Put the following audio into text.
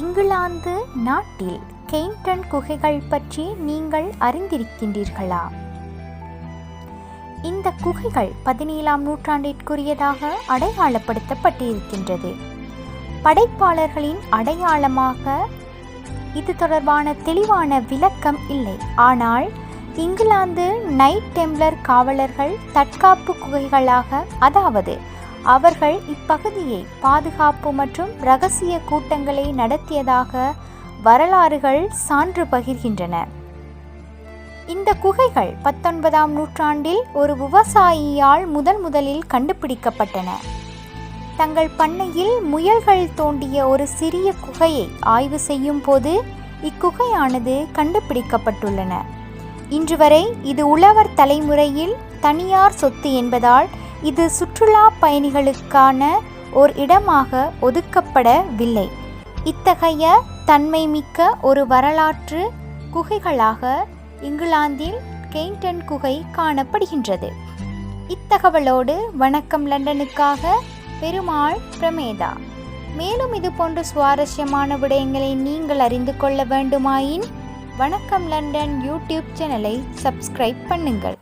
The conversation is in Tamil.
இங்கிலாந்து நாட்டில் கெய்ன்டன் குகைகள் பற்றி நீங்கள் அறிந்திருக்கின்றீர்களா? இந்த குகைகள் பதினேழாம் நூற்றாண்டிற்குரியதாக அடையாளப்படுத்தப்பட்டிருக்கின்றது. படைப்பாளர்களின் அடையாளமாக இது தொடர்பான தெளிவான விளக்கம் இல்லை. ஆனால் இங்கிலாந்து நைட் டெம்ப்ளர் காவலர்கள் தற்காப்பு குகைகளாக அதாவது அவர்கள் இப்பகுதியை பாதுகாப்பு மற்றும் இரகசிய கூட்டங்களை நடத்தியதாக வரலாறுகள் சான்று பகிர்கின்றன. இந்த குகைகள் பத்தொன்பதாம் நூற்றாண்டில் ஒரு விவசாயியால் முதன் முதலில் கண்டுபிடிக்கப்பட்டன. தங்கள் பண்ணையில் முயல்கள் தோண்டிய ஒரு சிறிய குகையை ஆய்வு செய்யும் போது இக்குகையானது கண்டுபிடிக்கப்பட்டுள்ளன. இன்று வரை இது உழவர் தலைமுறையில் தனியார் சொத்து என்பதால் இது சுற்றுலா பயணிகளுக்கான ஓர் இடமாக ஒதுக்கப்படவில்லை. இத்தகைய தன்மை மிக்க ஒரு வரலாற்று குகைகளாக இங்கிலாந்தில் கெய்ன்டன் குகை காணப்படுகின்றது. இத்தகவலோடு வணக்கம் லண்டனுக்காக பெருமாள் பிரமேதா. மேலும் இது போன்ற சுவாரஸ்யமான விடயங்களை நீங்கள் அறிந்து கொள்ள வேண்டுமாயின் வணக்கம் லண்டன் யூடியூப் சேனலை சப்ஸ்கிரைப் பண்ணுங்கள்.